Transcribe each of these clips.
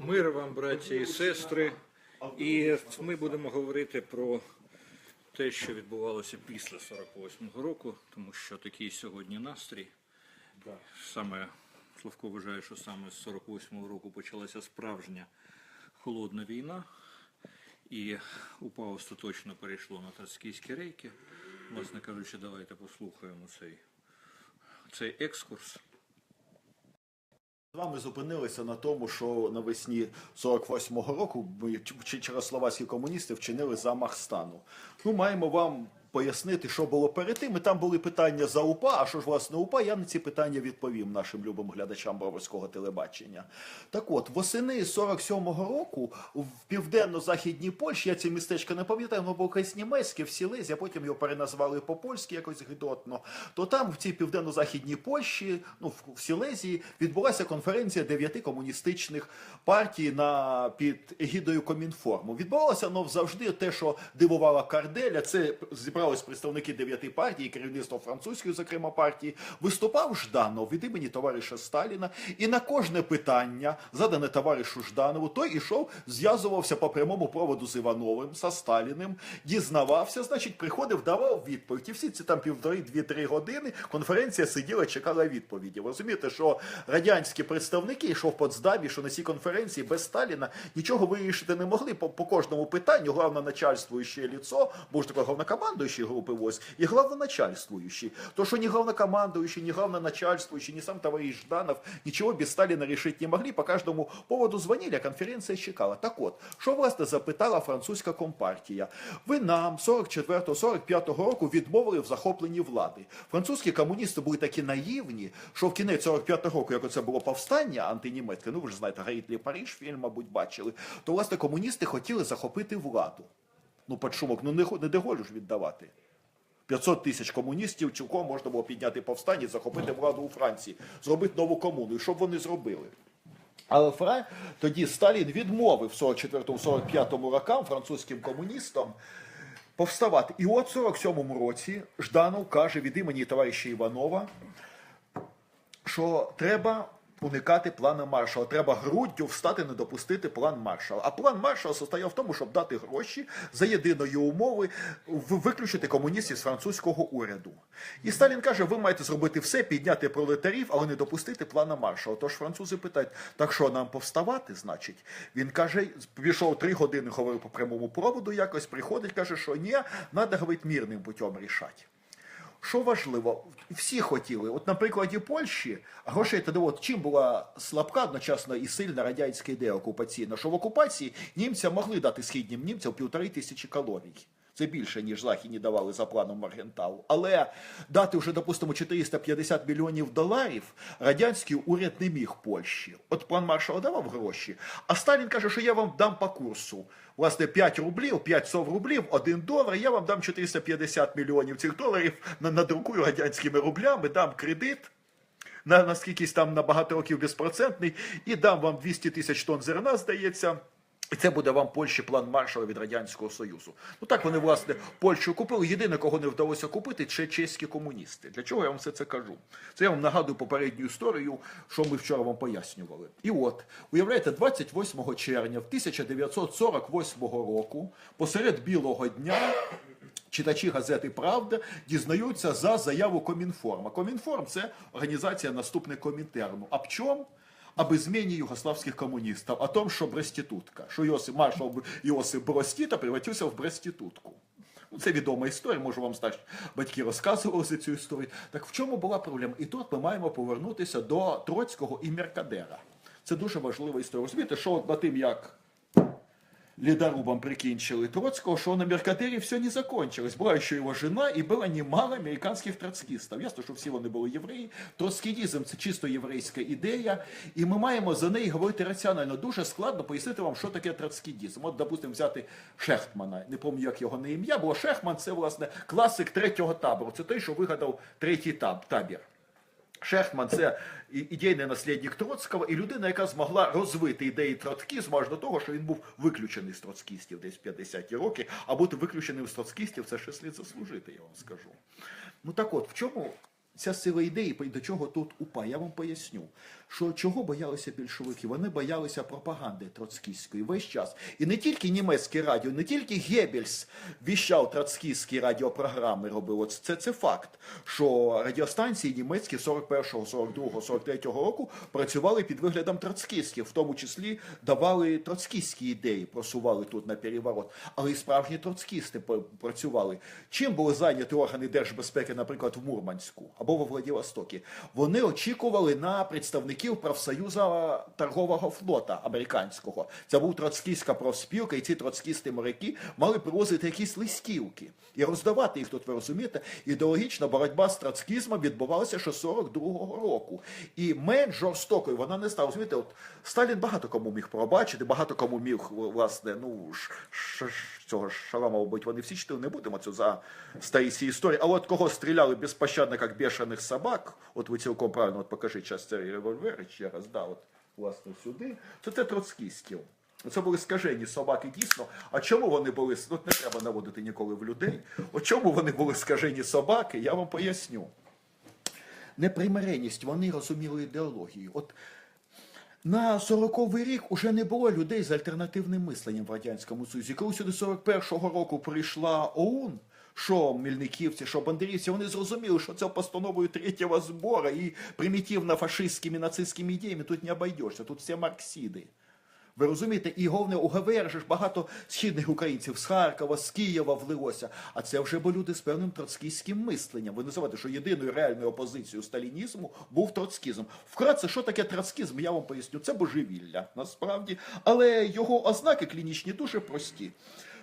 Мир вам, браті і сестри. І ми будемо говорити про те, що відбувалося після 48-го року, тому що такий сьогодні настрій. Саме Славко вважає, що саме з 48-го року почалася справжня холодна війна, і УПА остаточно перейшло на троцкійські рейки. Власне кажучи, давайте послухаємо цей, цей екскурс. Вами зупинилися на тому, що навесні 48-го року ми ч- чехословацькі комуністи вчинили замах стану. Ну, маємо вам пояснити, що було перед тим. І там були питання за УПА. А що ж власне УПА? Я на ці питання відповім нашим любим глядачам Броварського телебачення. Так от, восени 47-го року в південно-західній Польщі, я ці містечка не пам'ятаю, воно було якесь німецьке в Сілезі, а потім його переназвали по-польськи якось гидотно. То там, в цій південно-західній Польщі, ну в- Сілезії, відбулася конференція дев'яти комуністичних партій на під егідою Комінформу. Відбувалося воно завжди те, що дивувала Карделя. Це зібрались представники дев'яти партій, керівництво французької, зокрема партії. Виступав Жданов від імені товариша Сталіна, і на кожне питання, задане товаришу Жданову, той ішов, зв'язувався по прямому проводу з Івановим, со Сталіним, дізнавався, значить, приходив, давав відповідь. І всі ці там півтори-дві-три години конференція сиділа, чекала відповіді. Розумієте, що радянські представники, що в Потсдамі, що на цій конференції без Сталіна нічого вирішити не могли по, по кожному питанню. Главноначальствуюче ліцо, бо ж таке главнокомандуючий групи ВОЗ, і главноначальствующий. То, что ни главнокомандующий, ни главноначальствующий, ни сам товарищ Жданов ничего без Сталина решить не могли. По каждому поводу звонили, а конференція чекала. Так от, що власне запитала французька компартія? Ви нам 44-45 року відмовили в захопленні влади. Французькі комуністи були такі наївні, що в кінець 45-го року, як це було повстання антинімецьке, ну ви ж знаєте, Гайтлі Париж фільм, мабуть, бачили, то власне комуністи хотіли захопити владу. Ну, під шумок, ну не, не Деголю ж віддавати. 500 тисяч комуністів цілком можна було підняти повстання, захопити владу у Франції, зробити нову комуну. І що б вони зробили? Але Фра... тоді Сталін відмовив 44-45 рокам французьким комуністам повставати. І от в 47-му році Жданов каже від імені товариша Іванова, що треба уникати плану маршала. Треба груддю встати, не допустити план маршала. А план маршала состояв в тому, щоб дати гроші за єдиної умови виключити комуністів з французького уряду. І Сталін каже: ви маєте зробити все, підняти пролетарів, але не допустити плана маршала. Тож французи питають: так що нам повставати, значить? Він каже, пішов три години, говорив по прямому проводу, якось приходить, каже, що ні, треба говорити мирним путем рішати. Що важливо, всі хотіли. От на прикладі Польщі грошей тоді, от чим була слабка одночасно і сильна радянська ідея окупаційна, що в окупації німцям могли дати східнім німцям півтори тисячі калорій. Це більше, ніж західні давали за планом Маргентау. Але дати вже, допустимо, 450 мільйонів доларів радянський уряд не міг Польщі. От план маршала давав гроші, а Сталін каже, що я вам дам по курсу. Власне, 5 рублів, 5 сов рублів, 1 долар, я вам дам 450 мільйонів цих доларів, на- надрукую радянськими рублями, дам кредит, на, на скількись там на багато років безпроцентний, і дам вам 200 тисяч тонн зерна, здається. І це буде вам Польщі план маршала від Радянського Союзу. Ну так вони, власне, Польщу купили. Єдине, кого не вдалося купити, це чеські комуністи. Для чого я вам все це кажу? Це я вам нагадую попередню історію, що ми вчора вам пояснювали. І от, уявляєте, 28 червня 1948 року, посеред білого дня, Читачі газети Правда дізнаються за заяву Комінформа. Комінформ це організація наступник Комінтерну. А в чому? Об измене югославских коммунистов, о том, що бреститутка, що Йосип, маршал Йосип Бростита превратился в бреститутку. Ну, Це відома історія, можу вам старші батьки розказували цю історію. Так в чому була проблема? І тут ми маємо повернутися до Троцького і Меркадера. Це дуже важлива історія. Розумієте, що от на тим, як ледорубом прикинчили Троцкого, что на Меркадере все не закончилось. Была еще его жена, и было немало американських троцкістів. Ясно, що всі вони були євреї. Троцкідізм – це чисто єврейська ідея, і ми маємо за неї говорити раціонально. Дуже складно пояснити вам, що таке троцкідізм. От, допустимо, взяти Шехтмана. Не пам'ятаю, як його на ім'я, бо Шехман – це, власне, класик третього табору. Це той, що вигадав третій таб, табір. Шехман це ідейний наслідник Троцького і людина, яка змогла розвити ідеї троцкізму аж до того, що він був виключений з троцкістів десь в 50-ті роки, а бути виключеним з троцкістів це ще слід заслужити, я вам скажу. Ну так от, в чому ця сила ідеї, до чого тут упа? Я вам поясню, що чого боялися більшовики? Вони боялися пропаганди троцкістської весь час. І не тільки німецьке радіо, не тільки Геббельс віщав троцкістські радіопрограми робив. От це, це факт, що радіостанції німецькі 41-го, 42-го, 43-го року працювали під виглядом троцкістських, в тому числі давали троцкістські ідеї, просували тут на переворот. Але і справжні троцкісти працювали. Чим були зайняті органи держбезпеки, наприклад, в Мурманську або во Владивостокі? Вони очікували на представників профсоюза торгового флота американського. Це був троцкістська профспілка, і ці троцкісти моряки мали привозити якісь листівки і роздавати їх тут. Ви розумієте? Ідеологічна боротьба з троцкізмом відбувалася ще 42-го року. І менш жорстокою вона не стала. Розумієте, от Сталін багато кому міг пробачити, багато кому міг власне, ну ш- цього ж шалама, мабуть, вони всі читали, не будемо це за старі ці історії. Але от кого стріляли безпощадно, як бешених собак, от ви цілком правильно от покажіть час цей револьвер ще раз, да, от власне сюди. то Це те троцкістів. Це були скажені собаки дійсно. А чому вони були? Ну, не треба наводити ніколи в людей. От чому вони були скажені собаки, я вам поясню. Непримиреність, вони розуміли ідеологію. От на 40-й рік уже не було людей з альтернативним мисленням в Радянському Союзі. Коли сюди 41-го року прийшла ОУН, що мільниківці, що бандерівці, вони зрозуміли, що це постановою третього збору і примітивно-фашистськими нацистськими ідеями тут не обійдешся, тут всі марксіди. Ви розумієте, і головне у ГВР же ж багато східних українців з Харкова, з Києва влилося. А це вже були люди з певним троцкійським мисленням. Ви не забувайте, що єдиною реальною опозицією сталінізму був троцкізм. Вкратце, що таке троцкізм, я вам поясню. Це божевілля, насправді. Але його ознаки клінічні дуже прості.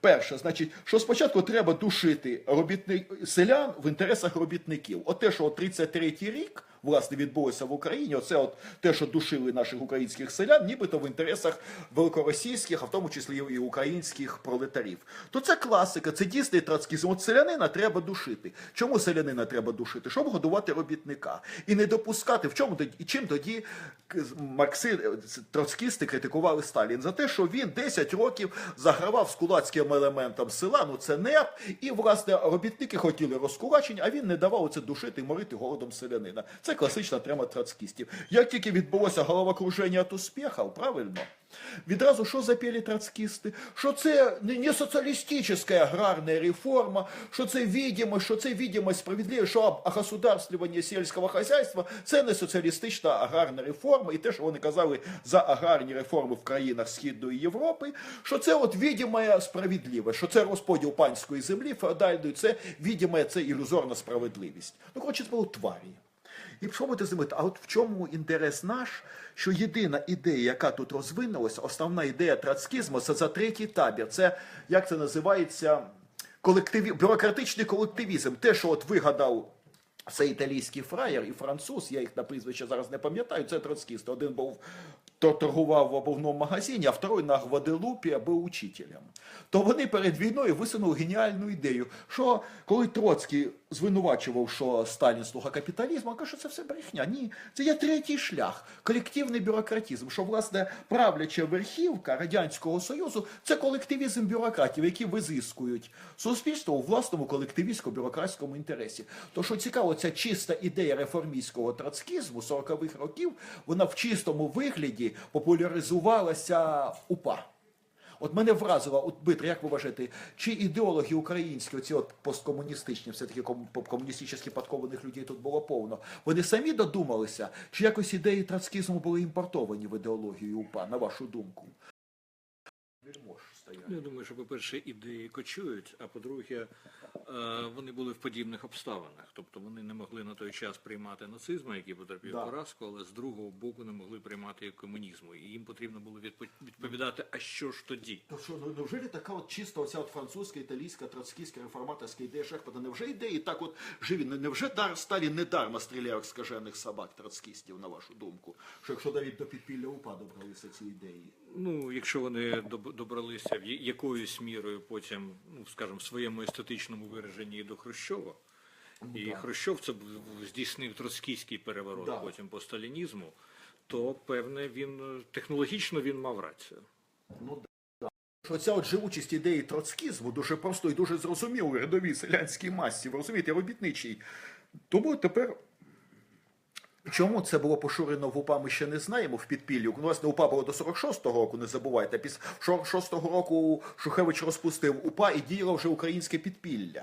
Перше, значить, що спочатку треба душити робітник селян в інтересах робітників. От те, що от 33-й рік власне відбулося в Україні, оце от те, що душили наших українських селян, нібито в інтересах великоросійських, а в тому числі і українських пролетарів. То це класика, це дійсний троцкізм. От селянина треба душити. Чому селянина треба душити? Щоб годувати робітника і не допускати. В чому тоді і чим тоді маркси троцкісти критикували Сталін за те, що він 10 років загравав з кулацьким елементом села. Ну це НЕП, і власне робітники хотіли розкулачення, а він не давав це душити і морити голодом селянина. Це класична тема троцкістів. Як тільки відбулося головокруження від успіхів, правильно? Відразу що запели троцкісти? Що це не соціалістична аграрна реформа, що це видимо, що це видимо справедливо, що огосударствлювання сільського хазяйства це не соціалістична аграрна реформа, і те, що вони казали за аграрні реформи в країнах Східної Європи, що це от видиме справедливе, що це розподіл панської землі феодальної, це видиме, це ілюзорна справедливість. Ну, коротше, це було тварі. І що будете зимити? А от в чому інтерес наш, що єдина ідея, яка тут розвинулася, основна ідея троцкізму, це за третій табір. Це як це називається? Колективі... бюрократичний колективізм. Те, що от вигадав цей італійський фраєр і француз, я їх на прізвище зараз не пам'ятаю, це троцкісти. Один був то торгував в обувному магазині, а второй на Гваделупі був учителем. То вони перед війною висунули геніальну ідею, що коли Троцький звинувачував, що Сталін слуга капіталізму, каже, що це все брехня. Ні, це є третій шлях, колективний бюрократизм, що власне правляча верхівка Радянського Союзу це колективізм бюрократів, які визискують суспільство у власному колективістсько-бюрократському інтересі. То що цікаво, ця чиста ідея реформістського троцкізму 40-х років, вона в чистому вигляді популяризувалася УПА. От мене вразило, от Дмитро, як ви вважаєте, чи ідеологи українські, оці от посткомуністичні, все-таки комуністичні комуністично подкованих людей тут було повно, вони самі додумалися, чи якось ідеї троцкізму були імпортовані в ідеологію УПА, на вашу думку? Стоять. Я думаю, що, по-перше, ідеї кочують, а по-друге, е, вони були в подібних обставинах. Тобто вони не могли на той час приймати нацизму, який потерпів Да. поразку, але з другого боку не могли приймати комунізму. І їм потрібно було відпо- відповідати, а що ж тоді? То що, ну невже така от чисто оця от французька, італійська, троцкістська, реформаторська ідея Шехпата, невже ідеї так от живі? Не- Невже дар Сталін не дарма стріляв скажених собак троцкістів, на вашу думку? Що якщо навіть до підпілля УПА добралися ці ідеї? Ну, якщо вони доб- добралися в якоюсь мірою потім, ну скажімо, в своєму естетичному вираженні до Хрущова. І Хрущов це здійснив троцкійський переворот Да. потім по сталінізму, то певне він е, технологічно він мав рацію. Ну да. Що ця от живучість ідеї троцкізму дуже просто і дуже зрозуміло рядовій селянській масі, ви розумієте, робітничій. Тому тепер Чому це було поширено в УПА, ми ще не знаємо в підпіллю. Ну, Власне, УПА було до 46-го року, не забувайте. Після 46-го року Шухевич розпустив УПА і діяло вже українське підпілля.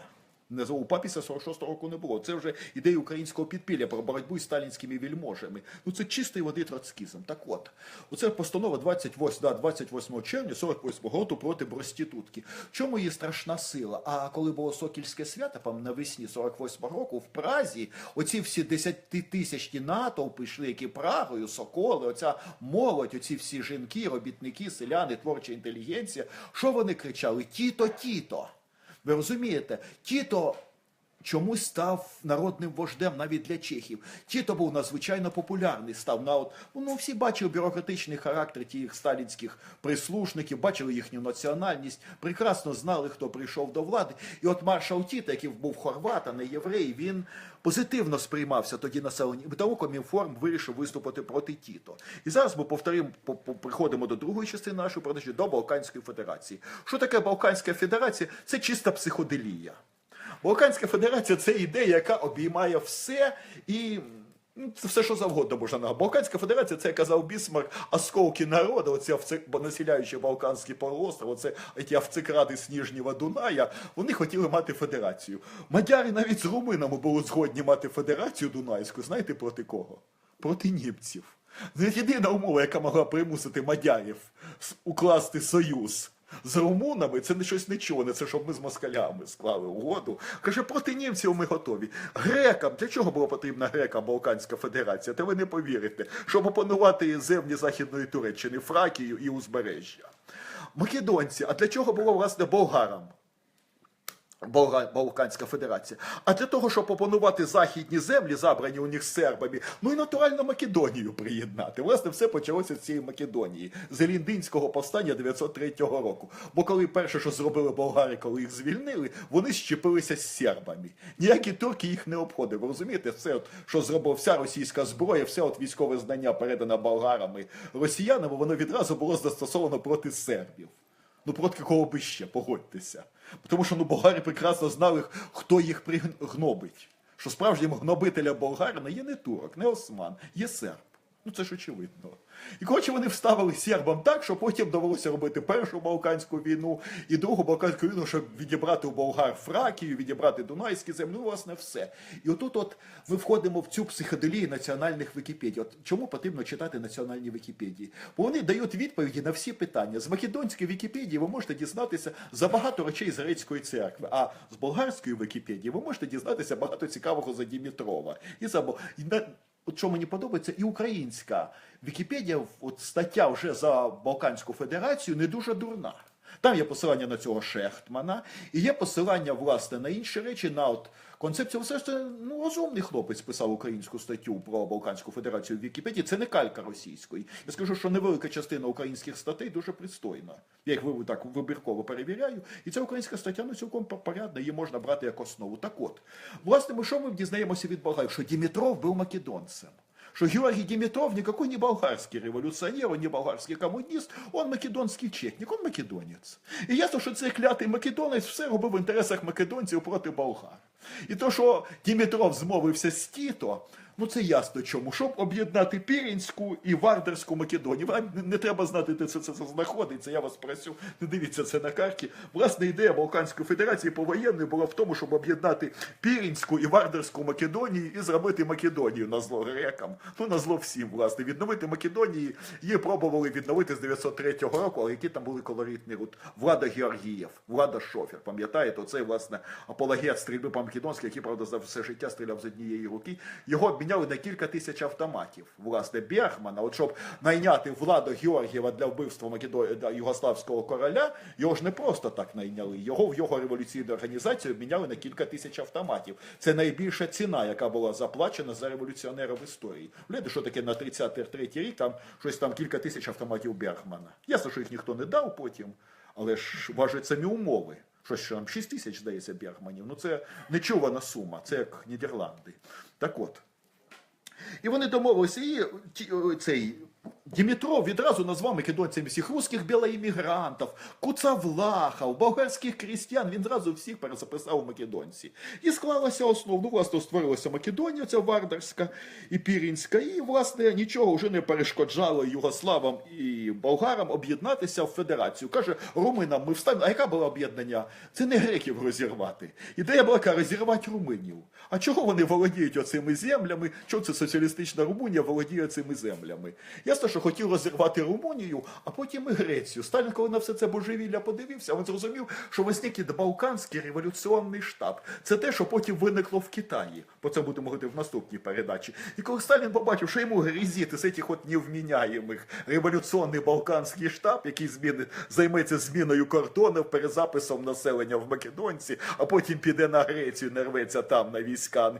Не за УПА після 46-го року не було. Це вже ідея українського підпілля про боротьбу з сталінськими вільможами. Ну це чистий води троцкізм. Так от, оце постанова 28, да, 28 червня 48 року проти проститутки. Чому її страшна сила? А коли було Сокільське свято, пам навесні 48 року в Празі, оці всі десятитисячні натовпи йшли, які Прагою, Соколи, оця молодь, оці всі жінки, робітники, селяни, творча інтелігенція. Що вони кричали? Тіто, тіто. Ви розумієте, Тіто чомусь став народним вождем навіть для чехів. Тіто був надзвичайно популярний, став на от, ну всі бачили бюрократичний характер тих сталінських прислужників, бачили їхню національність, прекрасно знали, хто прийшов до влади. І от маршал Тіто, який був хорват, а не єврей, він позитивно сприймався тоді населення. Тому Комінформ вирішив виступити проти Тіто. І зараз ми повторимо, по- по- приходимо до другої частини нашої продажі, до Балканської Федерації. Що таке Балканська Федерація? Це чиста психоделія. Балканська Федерація це ідея, яка обіймає все і. ну, Це все, що завгодно можна на Балканська Федерація, це казав Бісмарк, осколки народу, оці овце, бо населяючи Балканський полуостров, оце ті овцекради з Ніжнього Дуная, вони хотіли мати федерацію. Мадяри навіть з руминами були згодні мати федерацію Дунайську. Знаєте проти кого? Проти німців. Це єдина умова, яка могла примусити мадярів укласти союз з румунами, це не щось нічого, це щоб ми з москалями склали угоду. Каже, проти німців ми готові. Грекам, для чого була потрібна грекам Балканська Федерація? Та ви не повірите, щоб опанувати землі Західної Туреччини, Фракію і узбережжя. Македонці, а для чого було власне болгарам? Балканська Федерація. А для того, щоб опанувати західні землі, забрані у них сербами, ну і натурально Македонію приєднати. Власне, все почалося з цієї Македонії, з Еліндинського повстання 903 року. Бо коли перше, що зробили болгари, коли їх звільнили, вони щепилися з сербами. Ніякі турки їх не обходили. Ви розумієте, все, от, що зробила вся російська зброя, все от військове знання передане болгарами росіянами, воно відразу було застосовано проти сербів. Ну проти кого би ще, погодьтеся. Тому що ну, болгари прекрасно знали, хто їх пригнобить. Що справжнім гнобителем болгарина є не турок, не осман, є серб. Ну це ж очевидно. І коротше вони вставили сербам так, що потім довелося робити першу Балканську війну і другу Балканську війну, щоб відібрати у болгар Фракію, відібрати Дунайські землі, ну, власне, все. І отут от ми входимо в цю психоделію національних Вікіпедій. От чому потрібно читати національні Вікіпедії? Бо вони дають відповіді на всі питання. З македонської Вікіпедії ви можете дізнатися за багато речей з грецької церкви, а з болгарської Вікіпедії ви можете дізнатися багато цікавого за Дімітрова. І за От що мені подобається, і українська Вікіпедія, от стаття вже за Балканську Федерацію не дуже дурна. Там є посилання на цього Шехтмана, і є посилання, власне, на інші речі, на от концепцію. Все ж це ну, розумний хлопець писав українську статтю про Балканську Федерацію в Вікіпедії. Це не калька російської. Я скажу, що невелика частина українських статей дуже пристойна. Я їх так вибірково перевіряю. І ця українська стаття ну, цілком порядна, її можна брати як основу. Так от, власне, ми що ми дізнаємося від болгарів? Що Дімітров був македонцем. Что Георгий Димитров никакой не болгарский революционер, он не болгарский коммунист, он македонський чекнік, он македонець. І ясно, що цей клятий македонець все робив в інтересах македонців проти болгар. І то, що Дімітров змовився з Тіто, ну це ясно чому. Щоб об'єднати Пірінську і Вардерську Македонію. Вам не, треба знати, де це, це, це знаходиться. Я вас просю, не дивіться це на карті. Власне, ідея Балканської Федерації повоєнної була в тому, щоб об'єднати Пірінську і Вардерську Македонію і зробити Македонію на зло грекам. Ну на зло всім, власне. Відновити Македонії її пробували відновити з 903 року, але які там були колоритні. От Влада Георгієв, Влада Шофер, пам'ятаєте, оцей, власне, апологет стрільби по-македонськи, який, правда, за все життя стріляв з однієї руки. Його обміняли на кілька тисяч автоматів. Власне, Бергмана, от щоб найняти Влада Георгієва для вбивства югославського короля, його ж не просто так найняли. Його в його революційну організацію обміняли на кілька тисяч автоматів. Це найбільша ціна, яка була заплачена за революціонера в історії. Гляньте, що таке на 33 рік, там щось там кілька тисяч автоматів Бергмана. Ясно, що їх ніхто не дав потім, але ж важать самі умови. Щось що там 6 тисяч, здається, Бергманів. Ну це нечувана сума, це як Нідерланди. Так от. І вони домовилися, і цей Дімітров відразу назвав македонцями всіх русських білоіммігрантів, куцавлахів, болгарських крістян. Він зразу всіх перезаписав у македонці. І склалася основа. Ну, власне, створилася Македонія, ця Вардарська і Пірінська. І, власне, нічого вже не перешкоджало югославам і болгарам об'єднатися в федерацію. Каже, руминам ми встанемо. А яка була об'єднання? Це не греків розірвати. Ідея була яка розірвати руминів. А чого вони володіють оцими землями? Чого це соціалістична Румунія володіє цими землями? Ясно, що хотів розірвати Румунію, а потім і Грецію. Сталін, коли на все це божевілля подивився, він зрозумів, що возник Балканський революційний штаб. Це те, що потім виникло в Китаї. Про це будемо говорити в наступній передачі. І коли Сталін побачив, що йому грізіти з цих от невміняємих революційний Балканський штаб, який зміни, займеться зміною кордонів, перезаписом населення в Македонці, а потім піде на Грецію, нарветься там на війська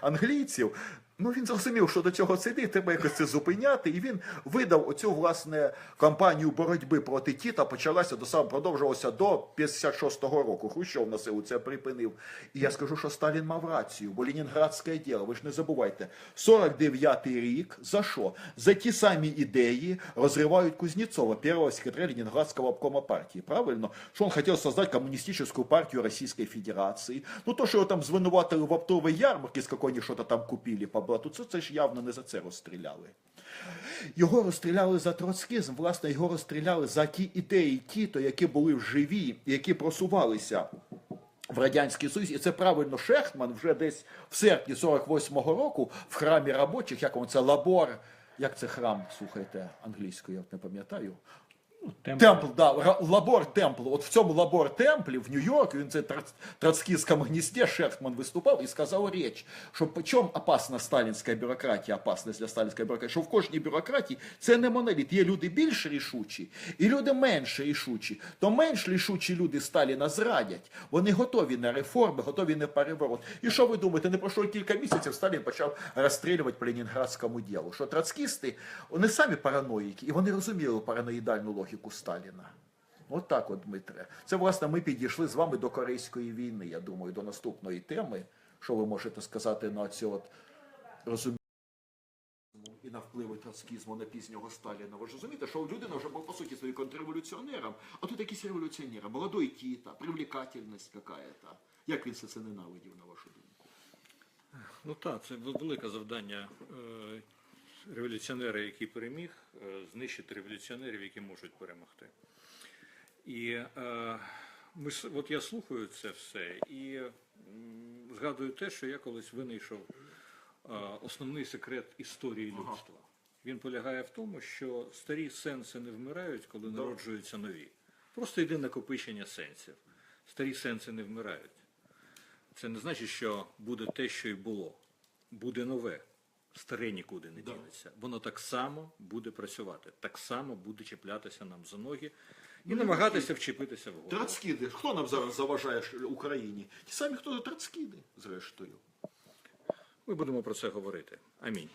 англійців. Ну він зрозумів, що до цього сиди, треба якось це зупиняти, і він видав оцю власне кампанію боротьби проти Тіта. Почалася до сам продовжувалася до 56-го року. Хрущов на силу це припинив. І я скажу, що Сталін мав рацію, бо Ленінградське діло, ви ж не забувайте, 49-й рік за що? За ті самі ідеї розривають Кузнецова, первого секретаря Ленинградского обкома партии. Правильно? Что он хотел создать коммунистическую партию Российской Федерации. Ну, то, що його там звинуватили в оптовій ярмарці, з якої що-то там купили по блату, це, ж явно не за це розстріляли. Його розстріляли за троцкизм, власне, його розстріляли за ті ідеї Тіто, які були вживі, які просувалися в Радянський Союз, і це правильно Шехтман вже десь в серпні 48-го року в храмі робочих, як він це лабор, як це храм, слухайте, англійською, я не пам'ятаю. Темпл, да, лабор темпл. От в цьому лабор темплі в Нью-Йорку, він це троц- троцкистському гнізді Шехтман виступав і сказав річ, що чому опасна сталінська бюрократія, опасність для сталінської бюрократії, що в кожній бюрократії це не моноліт. Є люди більш рішучі і люди менш рішучі. То менш рішучі люди Сталіна зрадять. Вони готові на реформи, готові на переворот. І що ви думаєте, не пройшло кілька місяців, Сталін почав розстрілювати по Ленінградському ділу. Що троцкісти, вони самі параноїки, і вони розуміли параноїдальну логіку Сталіна. От так от, Дмитре. Це, власне, ми підійшли з вами до Корейської війни, я думаю, до наступної теми. Що ви можете сказати на цю от розуміння і на впливи троцкізму на пізнього Сталіна. Ви ж розумієте, що людина вже був, по суті, своїм контрреволюціонером, а тут якийсь революціонер, молодой Тіта, привлекательність какая-то. Як він все це ненавидів, на вашу думку? Ну так, це велике завдання е, революціонера, який переміг, е, знищити революціонерів, які можуть перемогти. І е, ми, от я слухаю це все і згадую те, що я колись винайшов е, основний секрет історії людства. Він полягає в тому, що старі сенси не вмирають, коли народжуються нові. Просто йде накопичення сенсів. Старі сенси не вмирають. Це не значить, що буде те, що й було. Буде нове. Старе нікуди не дінеться. Воно так само буде працювати, так само буде чіплятися нам за ноги і намагатися вчепитися в голову. Троцкіди. Хто нам зараз заважає Україні? Ті самі, хто троцкіди, зрештою. Ми будемо про це говорити. Амінь.